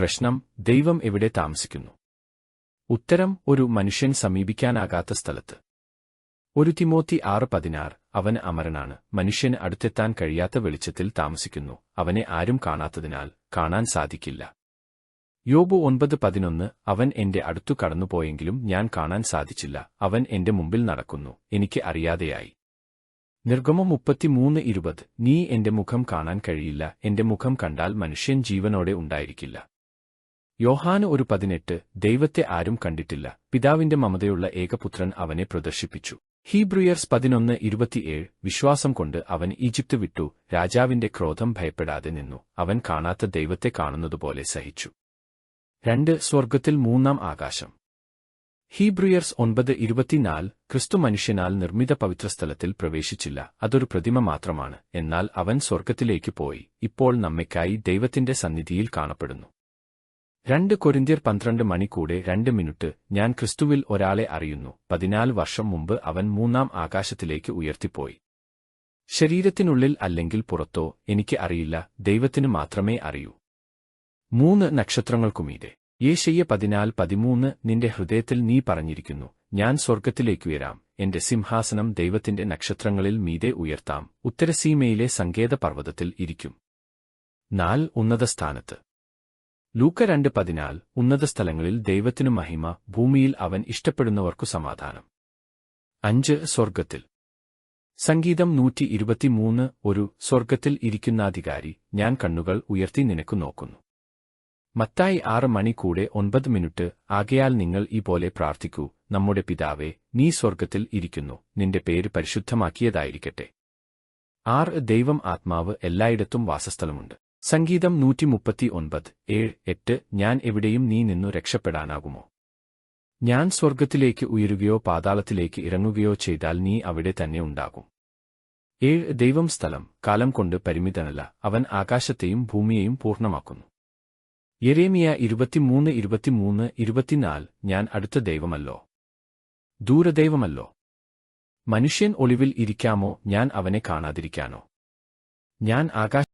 പ്രശ്നം ദൈവം എവിടെ താമസിക്കുന്നു? ഉത്തരം ഒരു മനുഷ്യൻ സമീപിക്കാനാകാത്ത സ്ഥലത്ത്. ഒരു തിമോത്തി ആറ് പതിനാറ് അവൻ അമരനാണ്. മനുഷ്യന് അടുത്തെത്താൻ കഴിയാത്ത വെളിച്ചത്തിൽ താമസിക്കുന്നു. അവനെ ആരും കാണാത്തതിനാൽ കാണാൻ സാധിക്കില്ല. യോബു ഒൻപത് പതിനൊന്ന് അവൻ എന്റെ അടുത്തു കടന്നുപോയെങ്കിലും ഞാൻ കാണാൻ സാധിച്ചില്ല. അവൻ എന്റെ മുമ്പിൽ നടക്കുന്നു. എനിക്ക് അറിയാതെയായി. നിർഗമം മുപ്പത്തിമൂന്ന് ഇരുപത് നീ എന്റെ മുഖം കാണാൻ കഴിയില്ല. എന്റെ മുഖം കണ്ടാൽ മനുഷ്യൻ ജീവനോടെ ഉണ്ടായിരിക്കില്ല. യോഹാന് ഒരു പതിനെട്ട് ദൈവത്തെ ആരും കണ്ടിട്ടില്ല. പിതാവിന്റെ മമതയുള്ള ഏകപുത്രൻ അവനെ പ്രദർശിപ്പിച്ചു. ഹീബ്രുയർസ് പതിനൊന്ന് ഇരുപത്തിയേഴ് വിശ്വാസം കൊണ്ട് അവൻ ഈജിപ്ത് വിട്ടു രാജാവിന്റെ ക്രോധം ഭയപ്പെടാതെ നിന്നു അവൻ കാണാത്ത ദൈവത്തെ കാണുന്നതുപോലെ സഹിച്ചു. രണ്ട് സ്വർഗത്തിൽ മൂന്നാം ആകാശം. ഹീബ്രുയർസ് ഒൻപത് ഇരുപത്തിനാല് ക്രിസ്തു മനുഷ്യനാൽ നിർമ്മിത പവിത്രസ്ഥലത്തിൽ പ്രവേശിച്ചില്ല അതൊരു പ്രതിമ മാത്രമാണ് എന്നാൽ അവൻ സ്വർഗത്തിലേക്ക് പോയി ഇപ്പോൾ നമ്മയ്ക്കായി ദൈവത്തിന്റെ സന്നിധിയിൽ കാണപ്പെടുന്നു. രണ്ട് കൊരിന്തിയർ പന്ത്രണ്ട് മണി കൂടെ രണ്ട് മിനിറ്റ് ഞാൻ ക്രിസ്തുവിൽ ഒരാളെ അറിയുന്നു. പതിനാല് വർഷം മുമ്പ് അവൻ മൂന്നാം ആകാശത്തിലേക്ക് ഉയർത്തിപ്പോയി. ശരീരത്തിനുള്ളിൽ അല്ലെങ്കിൽ പുറത്തോ എനിക്ക് അറിയില്ല. ദൈവത്തിന് മാത്രമേ അറിയൂ. മൂന്ന് നക്ഷത്രങ്ങൾക്കുമീതെ യേശയ്യ പതിനാല് പതിമൂന്ന് നിന്റെ ഹൃദയത്തിൽ നീ പറഞ്ഞിരിക്കുന്നു ഞാൻ സ്വർഗത്തിലേക്കുയരാം എന്റെ സിംഹാസനം ദൈവത്തിന്റെ നക്ഷത്രങ്ങളിൽ മീതെ ഉയർത്താം. ഉത്തരസീമയിലെ സങ്കേത പർവതത്തിൽ ഇരിക്കും. നാല് ഉന്നതസ്ഥാനത്ത്. ലൂക്ക രണ്ട് പതിനാൽ ഉന്നത സ്ഥലങ്ങളിൽ ദൈവത്തിനു മഹിമ ഭൂമിയിൽ അവൻ ഇഷ്ടപ്പെടുന്നവർക്കു സമാധാനം. അഞ്ച് സ്വർഗത്തിൽ സംഗീതം നൂറ്റി ഇരുപത്തിമൂന്ന് ഒരു സ്വർഗത്തിൽ ഇരിക്കുന്നാധികാരി ഞാൻ കണ്ണുകൾ ഉയർത്തി നിനക്കു നോക്കുന്നു. മത്തായി ആറ് മണി കൂടെ ഒൻപത് മിനിറ്റ് ആകയാൽ നിങ്ങൾ ഈ പോലെ പ്രാർത്ഥിക്കൂ നമ്മുടെ പിതാവേ നീ സ്വർഗത്തിൽ ഇരിക്കുന്നു നിന്റെ പേര് പരിശുദ്ധമാക്കിയതായിരിക്കട്ടെ. ആർ ദൈവം ആത്മാവ് എല്ലായിടത്തും വാസസ്ഥലമുണ്ട്. സംഗീതം നൂറ്റി മുപ്പത്തി ഒൻപത് ഏഴ് എട്ട് ഞാൻ എവിടെയും നീ നിന്നു രക്ഷപ്പെടാനാകുമോ? ഞാൻ സ്വർഗത്തിലേക്ക് ഉയരുകയോ പാതാളത്തിലേക്ക് ഇറങ്ങുകയോ ചെയ്താൽ നീ അവിടെ തന്നെ ഉണ്ടാകും. ഏഴ് ദൈവം സ്ഥലം കാലം കൊണ്ട് പരിമിതനല്ല അവൻ ആകാശത്തെയും ഭൂമിയെയും പൂർണമാക്കുന്നു. യെരേമിയ ഇരുപത്തിമൂന്ന് ഇരുപത്തിമൂന്ന് ഇരുപത്തിനാല് ഞാൻ അടുത്ത ദൈവമല്ലോ. ദൂരദൈവമല്ലോ. മനുഷ്യൻ ഒളിവിൽ ഇരിക്കാമോ? ഞാൻ അവനെ കാണാതിരിക്കാനോ? ഞാൻ ആകാശ